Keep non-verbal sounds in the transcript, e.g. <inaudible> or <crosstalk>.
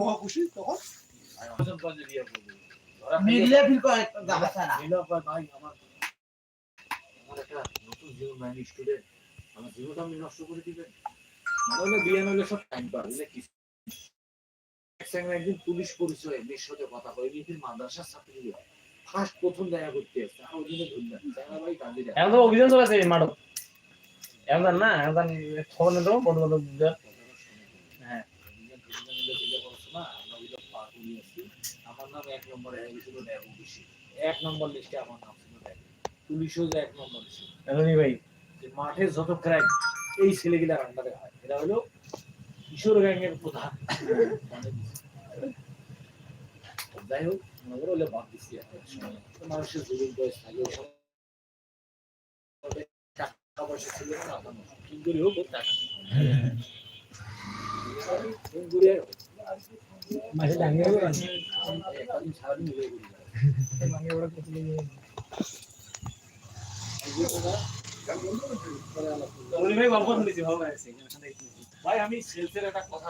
মহা খুশি তখন মিগলে ফিল করে গামছা না ভাই আমার আমার একটা নতুন জীবন স্টুডেন্ট আমার জীবনটা আপনি নষ্ট করে দিবেন। বিয়ে নইলে সব টাইম পার বুঝলে কি? একদিন পুলিশ পরিচয়ে মেয়ের সাথে কথা কয় মাদ্রাসার ছাত্রী ফার্স্ট প্রথম দেখা করতে আসছে আর ওই দিনে ভাই কান্দি এখন তো অভিযান চলেছে মাঠক এখন না এখন খবর নেই তো বড় বড় বিদ্যা হ্যাঁ। আমার নাম এক নম্বরে হয়ে গেছিল দেখ বেশি এক নম্বর লিস্টে আমার নাম ছিল দেখ পুলিশও যে এক নম্বর ছিল এখনই ভাই। যে মাঠে যত ক্রাইম এই ছেলেগুলার আন্ডারে হয়। এরা হলো কিশোর গ্যাংয়ের প্রধান। যাই হোক মনে করো হলে বাদ দিচ্ছি মানুষের জরুরি বয়স থাকে টাকা পয়সা ছিল না। কিন্তু হোক টাকা। <laughs> ভাই আমি সেলসের একটা কথা